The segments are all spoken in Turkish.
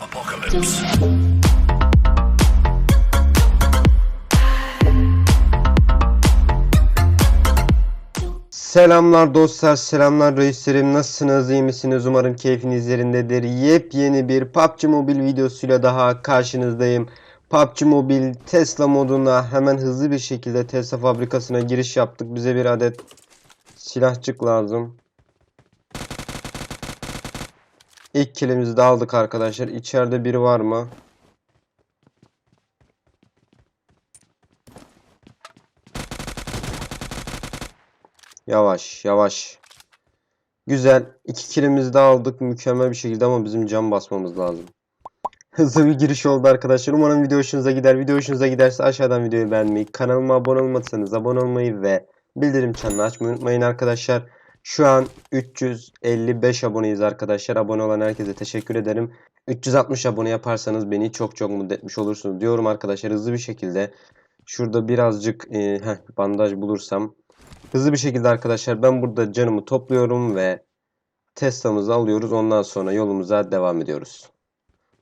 Apocalypse. Selamlar dostlar, selamlar reislerim. Nasılsınız, iyi misiniz? Umarım keyfiniz yerindedir. Yepyeni bir PUBG Mobile videosuyla daha karşınızdayım. PUBG Mobile Tesla moduna hemen hızlı bir şekilde Tesla fabrikasına giriş yaptık. Bize bir adet silahçık lazım. İlk kilimizi de aldık arkadaşlar. İçeride biri var mı? Yavaş yavaş. Güzel. İki kilimizi de aldık mükemmel bir şekilde ama bizim cam basmamız lazım. Hızlı bir giriş oldu arkadaşlar. Umarım video hoşunuza gider. Video hoşunuza giderse aşağıdan videoyu beğenmeyi, kanalıma abone olmadıysanız abone olmayı ve bildirim çanını açmayı unutmayın arkadaşlar. Şu an 355 aboneyiz arkadaşlar. Abone olan herkese teşekkür ederim. 360 abone yaparsanız beni çok çok mutlu etmiş olursunuz diyorum arkadaşlar. Hızlı bir şekilde şurada birazcık e, heh, bandaj bulursam Hızlı bir şekilde arkadaşlar ben burada canımı topluyorum ve Tesla'mızı alıyoruz. Ondan sonra yolumuza devam ediyoruz.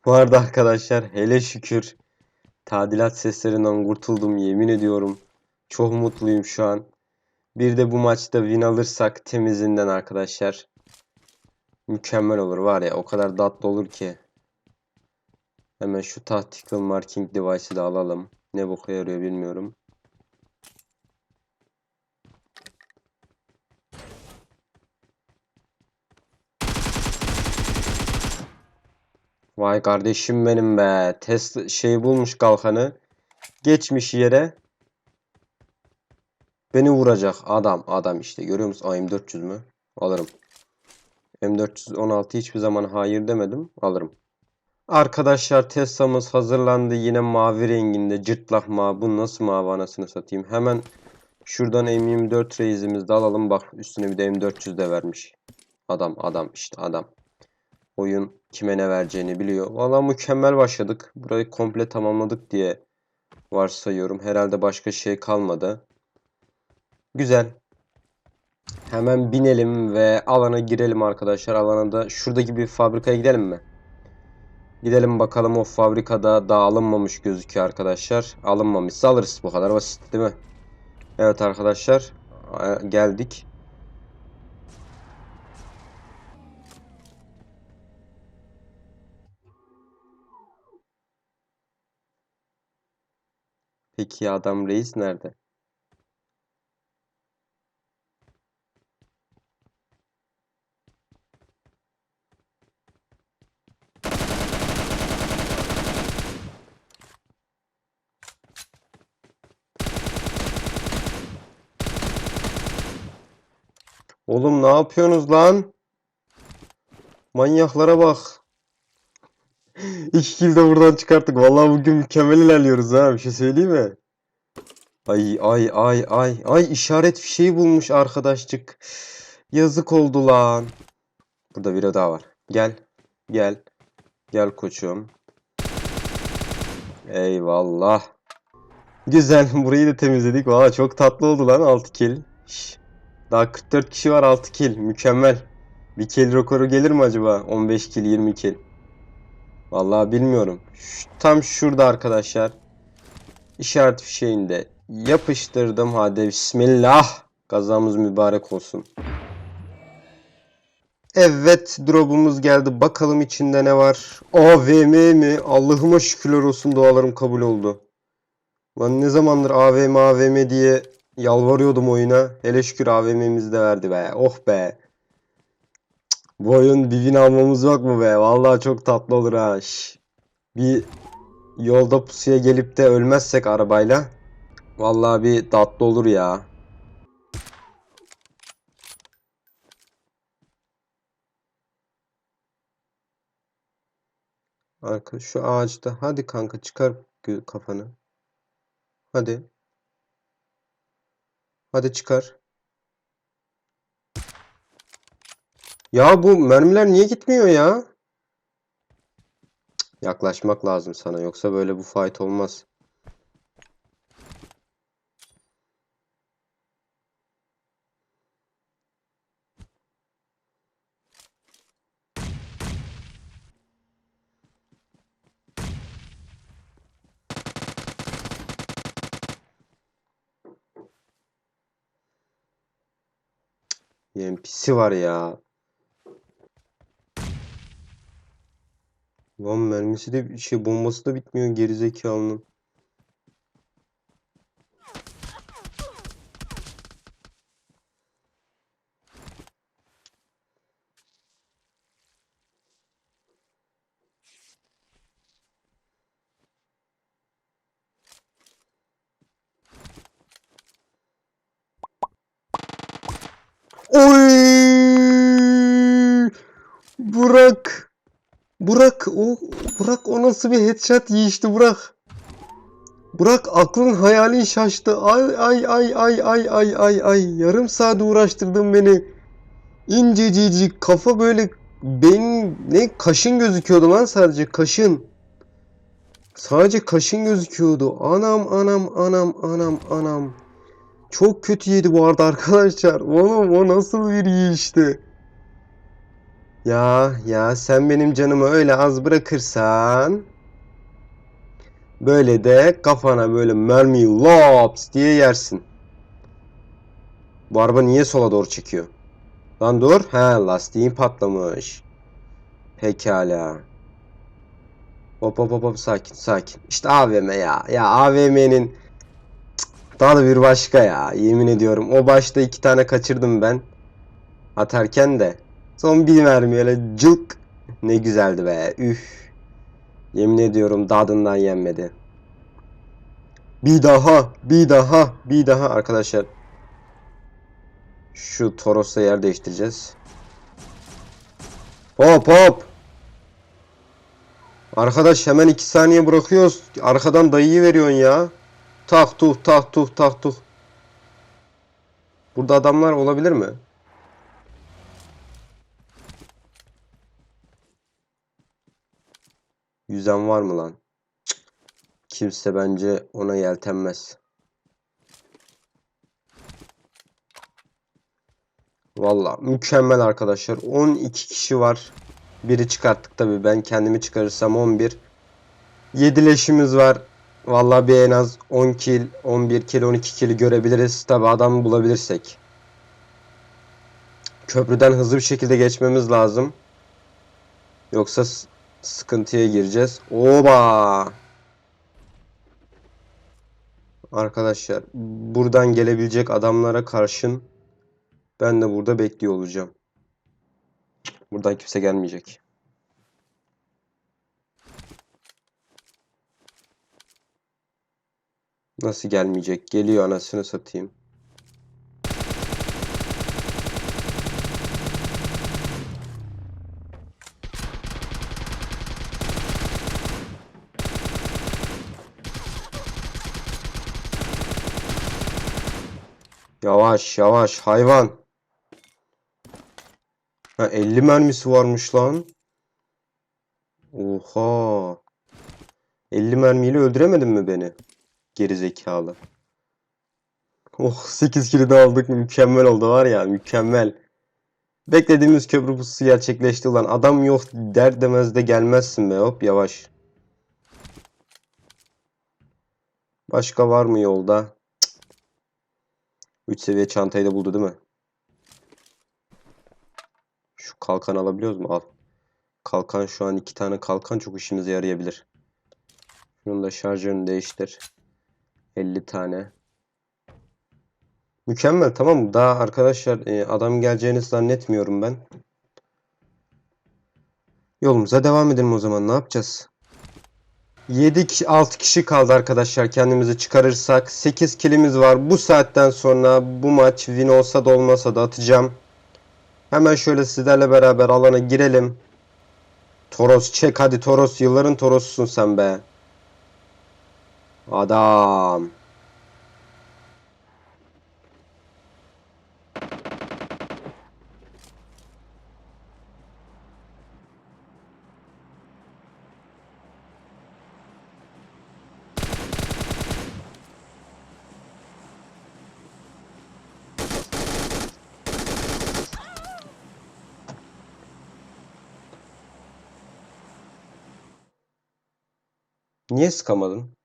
Bu arada arkadaşlar hele şükür tadilat seslerinden kurtuldum yemin ediyorum. Çok mutluyum şu an. Bir de bu maçta win alırsak temizinden arkadaşlar. Mükemmel olur var ya o kadar tatlı olur ki. Hemen şu tactical marking device'ı da alalım. Ne boka yarıyor bilmiyorum. Vay kardeşim benim be. Test şey bulmuş kalkanı. Geçmiş yere. Beni vuracak adam. Adam işte. Görüyor musun? Aa, M400 mü? Alırım. M416 hiçbir zaman hayır demedim. Alırım. Arkadaşlar Tesla'mız hazırlandı. Yine mavi renginde. Cırtlak mavi. Bu nasıl mavi anasını satayım. Hemen şuradan M24 reisimizi de alalım. Bak üstüne bir de M400 de vermiş. Adam adam işte adam. Oyun kime ne vereceğini biliyor. Valla mükemmel başladık. Burayı komple tamamladık diye varsayıyorum. Herhalde başka şey kalmadı. Güzel. Hemen binelim ve alana girelim arkadaşlar. Alana da şuradaki bir fabrikaya gidelim mi? Gidelim bakalım o fabrikada daha alınmamış gözüküyor arkadaşlar. Alınmamışsa alırız. Bu kadar basit değil mi? Evet arkadaşlar. Geldik. Peki adam reis nerede? Oğlum ne yapıyorsunuz lan? Manyaklara bak. İki kill de buradan çıkarttık. Vallahi bugün mükemmel ilerliyoruz ha. Bir şey söyleyeyim mi? Ay ay ay ay ay işaret fişeği bulmuş arkadaşçık. Yazık oldu lan. Burada biri daha var. Gel. Gel. Gel koçum. Eyvallah. Güzel. Burayı da temizledik. Valla çok tatlı oldu lan 6 kill. Şş. Daha 44 kişi var 6 kill. Mükemmel. Bir kill rekoru gelir mi acaba? 15 kill 20 kill. Vallahi bilmiyorum. Şu, tam şurada arkadaşlar. İşaret fişeğinde yapıştırdım. Hadi bismillah. Gazamız mübarek olsun. Evet drop'umuz geldi. Bakalım içinde ne var. AVM mi? Allah'ıma şükürler olsun dualarım kabul oldu. Lan ne zamandır AVM AVM diye yalvarıyordum oyuna. Hele şükür AVM'mizi de verdi be. Oh be. Bu oyun bir almamız yok mu be? Vallahi çok tatlı olur ha. Şş. Bir yolda pusuya gelip de ölmezsek arabayla. Vallahi bir tatlı olur ya. Arka şu ağaçta. Hadi kanka çıkar kafanı. Hadi. Hadi çıkar. Ya bu mermiler niye gitmiyor ya? Yaklaşmak lazım sana yoksa böyle bu fight olmaz. UMP'si var ya. Lan mermisi de şey bombası da bitmiyor gerizekalının. Burak. Burak o Burak o nasıl bir headshot yiyişti Burak. Burak aklın hayalin şaştı. Ay ay ay ay ay ay ay ay. Yarım saat uğraştırdın beni. İncecik kafa böyle beyin ne kaşın gözüküyordu lan sadece kaşın. Sadece kaşın gözüküyordu. Anam anam anam anam anam. Çok kötü yedi bu arada arkadaşlar. Oğlum o nasıl bir yiyişti? Ya ya sen benim canımı öyle az bırakırsan böyle de kafana böyle mermiyi lops diye yersin. Bu araba niye sola doğru çekiyor? Lan dur. He lastiğin patlamış. Pekala. Hop hop hop hop sakin sakin. İşte AVM ya. Ya AVM'nin daha da bir başka ya. Yemin ediyorum. O başta iki tane kaçırdım ben. Atarken de. Son bir mermi öyle cılk. Ne güzeldi be. Üf. Yemin ediyorum dadından yenmedi. Bir daha. Bir daha. Bir daha arkadaşlar. Şu Toros'la yer değiştireceğiz. Hop hop. Arkadaş hemen iki saniye bırakıyoruz. Arkadan dayıyı veriyorsun ya. Tak tuh tak tuh tak tuh. Burada adamlar olabilir mi? Yüzen var mı lan? Cık. Kimse bence ona yeltenmez. Valla mükemmel arkadaşlar. 12 kişi var. Biri çıkarttık tabii. Ben kendimi çıkarırsam 11. 7 leşimiz var. Vallahi bir en az 10 kill, 11 kill, 12 kill görebiliriz. Tabi adam bulabilirsek. Köprüden hızlı bir şekilde geçmemiz lazım. Yoksa sıkıntıya gireceğiz. Oba! Arkadaşlar buradan gelebilecek adamlara karşın ben de burada bekliyor olacağım. Buradan kimse gelmeyecek. Nasıl gelmeyecek? Geliyor anasını satayım. Yavaş yavaş hayvan. Ha 50 mermisi varmış lan. Oha. 50 mermiyle öldüremedin mi beni? Geri zekalı. Oh 8 kilo da aldık. Mükemmel oldu var ya mükemmel. Beklediğimiz köprü pususu gerçekleşti ulan. Adam yok der demez de gelmezsin be hop yavaş. Başka var mı yolda? 3 seviye çantayı da buldu değil mi? Şu kalkan alabiliyoruz mu? Al. Kalkan şu an iki tane kalkan çok işimize yarayabilir. Şunun da şarjörünü değiştir. 50 tane. Mükemmel tamam mı? Daha arkadaşlar e, adam geleceğini zannetmiyorum ben. Yolumuza devam edelim o zaman. Ne yapacağız? 7 kişi, 6 kişi kaldı arkadaşlar. Kendimizi çıkarırsak 8 kilimiz var. Bu saatten sonra bu maç win olsa da olmasa da atacağım. Hemen şöyle sizlerle beraber alana girelim. Toros çek hadi Toros. Yılların Toros'sun sen be. Adam. Niye sıkamadım?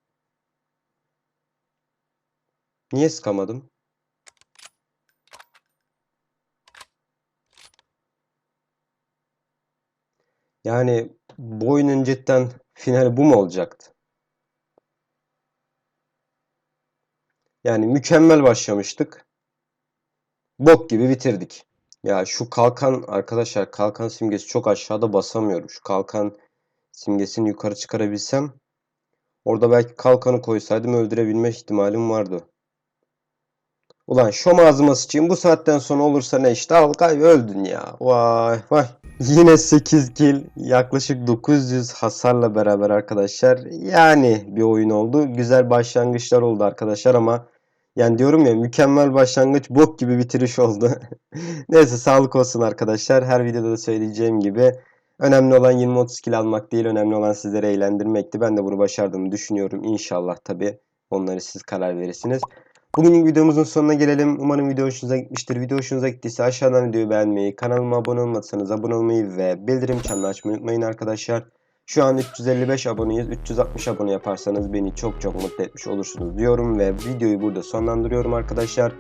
Niye sıkamadım? Yani bu oyunun cidden finali bu mu olacaktı? Yani mükemmel başlamıştık. Bok gibi bitirdik. Ya şu kalkan arkadaşlar kalkan simgesi çok aşağıda basamıyorum. Şu kalkan simgesini yukarı çıkarabilsem orada belki kalkanı koysaydım öldürebilme ihtimalim vardı. Ulan şom ağzıma sıçayım bu saatten sonra olursa ne işte al kay öldün ya. Vay vay. Yine 8 kill yaklaşık 900 hasarla beraber arkadaşlar. Yani bir oyun oldu. Güzel başlangıçlar oldu arkadaşlar ama yani diyorum ya mükemmel başlangıç bok gibi bitiriş oldu. Neyse sağlık olsun arkadaşlar. Her videoda da söyleyeceğim gibi önemli olan 20-30 kill almak değil. Önemli olan sizleri eğlendirmekti. Ben de bunu başardığımı düşünüyorum. İnşallah tabi onları siz karar verirsiniz. Bugünün videomuzun sonuna gelelim. Umarım video hoşunuza gitmiştir. Video hoşunuza gittiyse aşağıdan videoyu beğenmeyi, kanalıma abone olmadıysanız abone olmayı ve bildirim çanını açmayı unutmayın arkadaşlar. Şu an 355 aboneyiz. 360 abone yaparsanız beni çok çok mutlu etmiş olursunuz diyorum ve videoyu burada sonlandırıyorum arkadaşlar.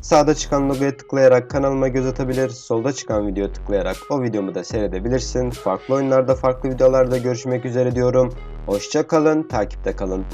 Sağda çıkan logoya tıklayarak kanalıma göz atabilir, solda çıkan videoya tıklayarak o videomu da seyredebilirsin. Farklı oyunlarda, farklı videolarda görüşmek üzere diyorum. Hoşça kalın, takipte kalın.